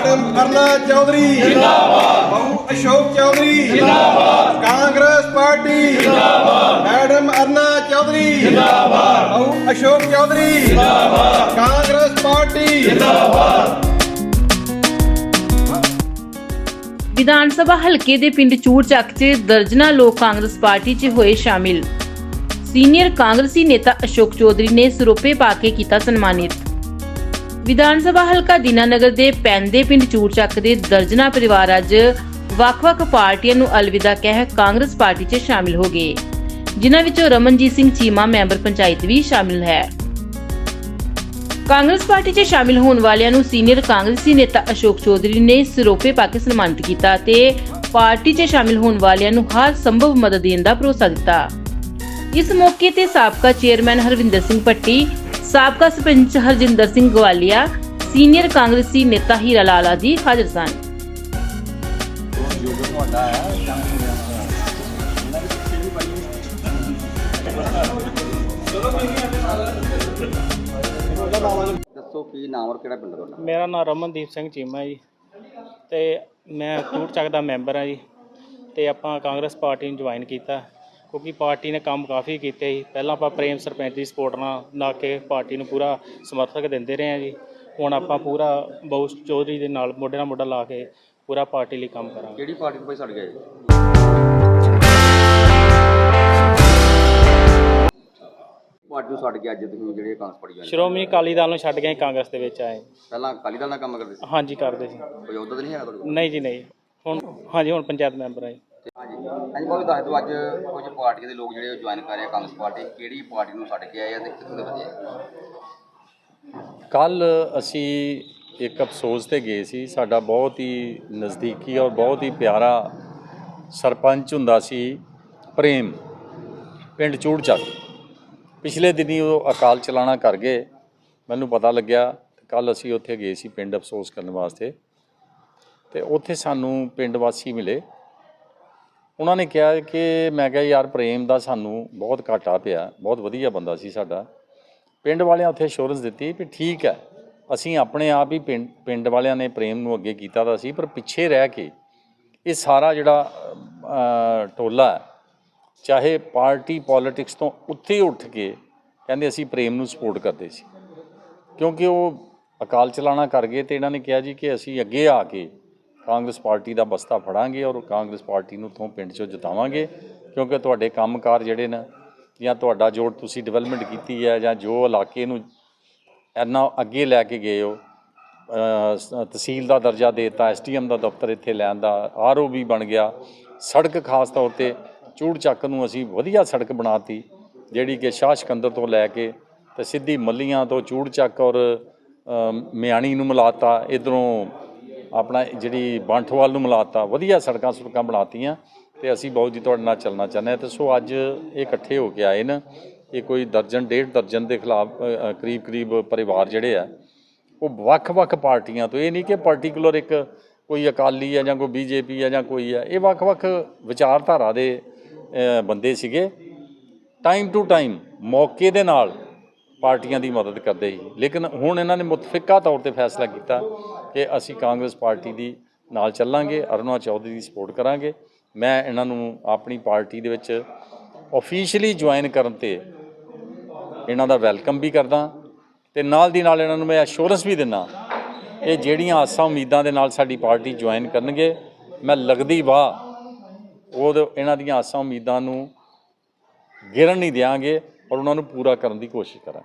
Madam Aruna Chaudhary. ਜਿੰਦਾਬਾਦ ਬਹੁ ਅਸ਼ੋਕ ਚੌਧਰੀ। ਜਿੰਦਾਬਾਦ ਕਾਂਗਰਸ ਪਾਰਟੀ। ਜਿੰਦਾਬਾਦ ਮੈਡਮ ਅਰਨਾ ਚੌਧਰੀ। ਜਿੰਦਾਬਾਦ ਬਹੁ ਅਸ਼ੋਕ ਚੌਧਰੀ। ਜਿੰਦਾਬਾਦ ਕਾਂਗਰਸ ਪਾਰਟੀ। ਵਿਧਾਨ ਸਭਾ ਹਲਕੇ ਦੇ ਪਿੰਡ ਚੂੜ ਚੱਕ 'ਚ ਦਰਜਨਾ ਲੋਕ ਕਾਂਗਰਸ ਪਾਰਟੀ 'ਚ ਹੋਏ ਸ਼ਾਮਿਲ। ਸੀਨੀਅਰ ਕਾਂਗਰਸੀ ਨੇਤਾ ਅਸ਼ੋਕ ਚੌਧਰੀ ਨੇ ਸਰੋਪੇ ਪਾ ਕੇ ਕੀਤਾ ਸਨਮਾਨਿਤ। ਵਿਧਾਨ ਸਭਾ ਹਲਕਾ ਦੀਨਾਨਗਰ ਦੇ ਪੈਂਦੇ ਪਿੰਡ ਚੂੜ ਚੱਕ ਦੇ ਦਰਜਨਾ ਪਰਿਵਾਰ ਅੱਜ ਵੱਖ-ਵੱਖ ਪਾਰਟੀਆਂ ਨੂੰ ਅਲਵਿਦਾ ਕਹਿ ਕਾਂਗਰਸ ਪਾਰਟੀ 'ਚ ਸ਼ਾਮਿਲ ਹੋ ਗਏ। ਜਿਨ੍ਹਾਂ ਵਿੱਚੋਂ ਰਮਨਜੀਤ ਸਿੰਘ ਚੀਮਾ ਮੈਂਬਰ ਪੰਚਾਇਤ ਵੀ ਸ਼ਾਮਿਲ ਹੈ। ਕਾਂਗਰਸ ਪਾਰਟੀ 'ਚ ਸ਼ਾਮਿਲ ਹੋਣ ਵਾਲਿਆਂ ਨੂੰ ਸੀਨੀਅਰ ਕਾਂਗਰਸੀ ਨੇਤਾ ਅਸ਼ੋਕ ਚੌਧਰੀ ਨੇ ਸਿਰੋਪੇ ਪਾ ਕੇ ਸਨਮਾਨਿਤ ਕੀਤਾ ਤੇ ਪਾਰਟੀ 'ਚ ਸ਼ਾਮਿਲ ਹੋਣ ਵਾਲਿਆਂ ਨੂੰ ਹਰ ਸੰਭਵ ਮਦਦ ਦੇਣ ਦਾ ਭਰੋਸਾ ਦਿੱਤਾ। ਇਸ ਮੌਕੇ ਤੇ ਸਾਬਕਾ ਚੇਅਰਮੈਨ ਹਰਵਿੰਦਰ ਸਿੰਘ ਪੱਟੀ ਸਾਬਕਾ ਸਰਪੰਚ ਹਰਜਿੰਦਰ ਸਿੰਘ ਗਵਾਲੀਆ ਸੀਨੀਅਰ ਕਾਂਗਰਸੀ ਨੇਤਾ ਹੀਰਾ ਲਾਲ ਆਦਿ ਹਾਜ਼ਰ ਸਨ। ਦੱਸੋ ਕੀ ਨਾਮ ਔਰ ਕਿਹੜਾ ਪਿੰਡ ਤੁਹਾਡਾ? ਮੇਰਾ ਨਾਮ ਰਮਨਦੀਪ ਸਿੰਘ ਚੀਮਾ ਜੀ। ਤੇ ਮੈਂ ਟੂਟ ਚੱਕ ਦਾ ਮੈਂਬਰ ਹਾਂ ਜੀ। ਤੇ ਆਪਾਂ ਕਾਂਗਰਸ ਪਾਰਟੀ ਨੂੰ ਜੁਆਇਨ ਕੀਤਾ। ਕਿਉਂਕਿ ਪਾਰਟੀ ਨੇ ਕੰਮ ਕਾਫੀ ਕੀਤੇ ਜੀ ਪਹਿਲਾਂ ਆਪਾਂ ਪ੍ਰੇਮ ਸਰਪੰਚ ਦੀ ਸਪੋਰਟ ਨਾਲ ਲਾ ਕੇ ਪਾਰਟੀ ਨੂੰ ਪੂਰਾ ਸਮਰਥਕ ਦਿੰਦੇ ਰਹੇ ਹਾਂ ਜੀ। ਹੁਣ ਆਪਾਂ ਪੂਰਾ ਬਹੁ ਚੌਧਰੀ ਦੇ ਨਾਲ ਮੋਢੇ ਨਾਲ ਮੋਢਾ ਲਾ ਕੇ ਪੂਰਾ ਪਾਰਟੀ ਲਈ ਕੰਮ ਕਰਾਂਗੇ। ਕਿਹੜੀ ਪਾਰਟੀ ਤੋਂ ਭਾਈ ਛੱਡ ਗਏ ਪਾਰਟੀ ਨੂੰ ਛੱਡ ਕੇ ਅੱਜ ਤੁਸੀਂ ਜਿਹੜੇ ਕਾਂਗਰਸ ਪਾਰਟੀ join ਸ਼੍ਰੋਮਣੀ ਅਕਾਲੀ ਦਲ ਨੂੰ ਛੱਡ ਕੇ ਅਸੀਂ ਕਾਂਗਰਸ ਦੇ ਵਿੱਚ ਆਏ। ਪਹਿਲਾਂ ਅਕਾਲੀ ਦਲ ਨਾਲ ਕੰਮ ਕਰਦੇ ਸੀ? ਹਾਂਜੀ ਕਰਦੇ ਸੀ। ਕੋਈ ਅਹੁਦਾ ਤਾਂ ਨਹੀਂ ਹੈਗਾ ਤੁਹਾਡੇ ਕੋਲ? ਨਹੀਂ ਜੀ ਨਹੀਂ। ਹੁਣ ਹਾਂਜੀ ਹੁਣ ਪੰਚਾਇਤ ਮੈਂਬਰ ਆ ਜੀ। ਤੇ ਹਾਂਜੀ। ਹਾਂਜੀ ਭਾਵੇਂ ਦੱਸ ਦਿਓ, ਅੱਜ ਕੁਝ ਪਾਰਟੀਆਂ ਦੇ ਲੋਕ ਜਿਹੜੇ ਜੁਆਇਨ ਕਰ ਰਹੇ ਆ ਕਾਂਗਰਸ ਪਾਰਟੀ। ਕਿਹੜੀ ਪਾਰਟੀ ਨੂੰ ਛੱਡ ਕੇ ਆਏ ਆ ਤੇ ਕਿੱਥੋਂ ਦੇ ਬੰਦੇ ਕੱਲ ਅਸੀਂ ਇੱਕ ਅਫਸੋਸ ਤੇ ਗਏ ਸੀ। ਸਾਡਾ ਬਹੁਤ ਹੀ ਨਜ਼ਦੀਕੀ ਔਰ ਬਹੁਤ ਹੀ ਪਿਆਰਾ ਸਰਪੰਚ ਹੁੰਦਾ ਸੀ ਪ੍ਰੇਮ, ਪਿੰਡ ਚੂੜ ਚੱਕ ਪਿਛਲੇ ਦਿਨੀ ਉਹ ਅਕਾਲ ਚਲਾਣਾ ਕਰ ਗਏ। ਮੈਨੂੰ ਪਤਾ ਲੱਗਿਆ, ਕੱਲ ਅਸੀਂ ਉੱਥੇ ਗਏ ਸੀ ਪਿੰਡ ਅਫਸੋਸ ਕਰਨ ਵਾਸਤੇ। ਤੇ ਉੱਥੇ ਸਾਨੂੰ ਪਿੰਡ ਵਾਸੀ ਮਿਲੇ। ਉਹਨਾਂ ਨੇ ਕਿਹਾ ਕਿ ਮੈਂ ਕਿਹਾ ਯਾਰ ਪ੍ਰੇਮ ਦਾ ਸਾਨੂੰ ਬਹੁਤ ਘਾਟਾ ਪਿਆ, ਬਹੁਤ ਵਧੀਆ ਬੰਦਾ ਸੀ ਸਾਡਾ। ਪਿੰਡ ਵਾਲਿਆਂ ਉੱਥੇ ਅਸ਼ੋਰੈਂਸ ਦਿੱਤੀ ਵੀ ਠੀਕ ਹੈ, ਅਸੀਂ ਆਪਣੇ ਆਪ ਹੀ ਪਿੰਡ ਪਿੰਡ ਵਾਲਿਆਂ ਨੇ ਪ੍ਰੇਮ ਨੂੰ ਅੱਗੇ ਕੀਤਾ ਤਾਂ ਸੀ, ਪਰ ਪਿੱਛੇ ਰਹਿ ਕੇ ਇਹ ਸਾਰਾ ਜਿਹੜਾ ਟੋਲਾ ਚਾਹੇ ਪਾਰਟੀ ਪੋਲਿਟਿਕਸ ਤੋਂ ਉੱਤੇ ਉੱਠ ਕੇ ਕਹਿੰਦੇ ਅਸੀਂ ਪ੍ਰੇਮ ਨੂੰ ਸਪੋਰਟ ਕਰਦੇ ਸੀ। ਕਿਉਂਕਿ ਉਹ ਅਕਾਲ ਚਲਾਣਾ ਕਰ ਗਏ ਤੇ ਇਹਨਾਂ ਨੇ ਕਿਹਾ ਜੀ ਕਿ ਅਸੀਂ ਅੱਗੇ ਆ ਕੇ ਕਾਂਗਰਸ ਪਾਰਟੀ ਦਾ ਬਸਤਾ ਫੜਾਂਗੇ ਔਰ ਕਾਂਗਰਸ ਪਾਰਟੀ ਨੂੰ ਤੋਂ ਪਿੰਡ 'ਚੋਂ ਜਿਤਾਵਾਂਗੇ, ਕਿਉਂਕਿ ਤੁਹਾਡੇ ਕੰਮਕਾਰ ਜਿਹੜੇ ਨੇ ਜਾਂ ਤੁਹਾਡਾ ਜੋ ਤੁਸੀਂ ਡਿਵੈਲਪਮੈਂਟ ਕੀਤੀ ਹੈ ਜਾਂ ਜੋ ਇਲਾਕੇ ਨੂੰ ਇੰਨਾ ਅੱਗੇ ਲੈ ਕੇ ਗਏ ਹੋ ਤਹਿਸੀਲ ਦਾ ਦਰਜਾ ਦੇਤਾ ਐਸਟੀਐਮ ਦਾ ਦਫ਼ਤਰ ਇੱਥੇ ਲੈਣ ਦਾ ਆਰਓ ਵੀ ਬਣ ਗਿਆ, ਸੜਕ ਖਾਸ ਤੌਰ ਤੇ ਚੂੜ ਚੱਕ ਨੂੰ ਅਸੀਂ ਵਧੀਆ ਸੜਕ ਬਣਾਤੀ, ਜਿਹੜੀ ਕਿ ਸ਼ਾਹ ਸਕੰਦਰ ਤੋਂ ਲੈ ਕੇ ਤੇ ਸਿੱਧੀ ਮੱਲੀਆਂ ਤੋਂ ਚੂੜ ਚੱਕ ਔਰ ਮਿਆਣੀ ਨੂੰ ਮਿਲਾਤਾ, ਇਧਰੋਂ ਆਪਣਾ ਜਿਹੜੀ ਬਾਂਠਵਾਲ ਨੂੰ ਮਿਲਾਤਾ, ਵਧੀਆ ਸੜਕਾਂ ਸੁੜਕਾਂ ਬਣਾਤੀਆਂ ਤੇ ਅਸੀਂ ਬਹੁਤ ਜੀ ਤੁਹਾਡੇ ਨਾਲ ਚੱਲਣਾ ਚਾਹੁੰਦੇ ਹਾਂ। ਤੇ ਸੋ ਅੱਜ ਇਹ ਇਕੱਠੇ ਹੋ ਕੇ ਆਏ ਨੇ। ਇਹ ਕੋਈ ਦਰਜਨ, ਡੇਢ ਦਰਜਨ ਦੇ ਖਿਲਾਫ ਕਰੀਬ ਕਰੀਬ ਪਰਿਵਾਰ ਜਿਹੜੇ ਆ, ਉਹ ਵੱਖ-ਵੱਖ ਪਾਰਟੀਆਂ ਤੋਂ, ਇਹ ਨਹੀਂ ਕਿ ਪਾਰਟਿਕੂਲਰ ਇੱਕ ਕੋਈ ਅਕਾਲੀ ਹੈ ਜਾਂ ਕੋਈ ਬੀਜੇਪੀ ਹੈ ਜਾਂ ਕੋਈ ਹੈ ਇਹ ਵੱਖ-ਵੱਖ ਵਿਚਾਰਧਾਰਾ ਦੇ ਬੰਦੇ ਸੀਗੇ। ਟਾਈਮ ਟੂ ਟਾਈਮ ਮੌਕੇ ਦੇ ਨਾਲ ਪਾਰਟੀਆਂ ਦੀ ਮਦਦ ਕਰਦੇ ਸੀ। ਲੇਕਿਨ ਹੁਣ ਇਹਨਾਂ ਨੇ ਮੁਤਫਿਕਾ ਤੌਰ ਤੇ ਫੈਸਲਾ ਕੀਤਾ ਕਿ ਅਸੀਂ ਕਾਂਗਰਸ ਪਾਰਟੀ ਦੀ ਨਾਲ ਚੱਲਾਂਗੇ, ਅਰੁਣਾ ਚੌਧਰੀ ਦੀ ਸਪੋਰਟ ਕਰਾਂਗੇ। ਮੈਂ ਇਹਨਾਂ ਨੂੰ ਆਪਣੀ ਪਾਰਟੀ ਦੇ ਵਿੱਚ ਆਫੀਸ਼ੀਅਲੀ ਜੁਆਇਨ ਕਰਨ ਤੇ ਇਹਨਾਂ ਦਾ ਵੈਲਕਮ ਵੀ ਕਰਦਾ ਤੇ ਨਾਲ ਦੀ ਨਾਲ ਇਹਨਾਂ ਨੂੰ ਮੈਂ ਐਸ਼ੋਰੈਂਸ ਵੀ ਦਿੰਦਾ ਇਹ ਜਿਹੜੀਆਂ ਆਸਾਂ ਉਮੀਦਾਂ ਦੇ ਨਾਲ ਸਾਡੀ ਪਾਰਟੀ ਜੁਆਇਨ ਕਰਨਗੇ, ਮੈਂ ਲੱਗਦੀ ਵਾਹ ਉਹ ਇਹਨਾਂ ਦੀਆਂ ਆਸਾਂ ਉਮੀਦਾਂ ਨੂੰ ਗਿਰਨ ਨਹੀਂ ਦਿਆਂਗੇ ਔਰ ਉਹਨਾਂ ਨੂੰ ਪੂਰਾ ਕਰਨ ਦੀ ਕੋਸ਼ਿਸ਼ ਕਰਾਂਗੇ।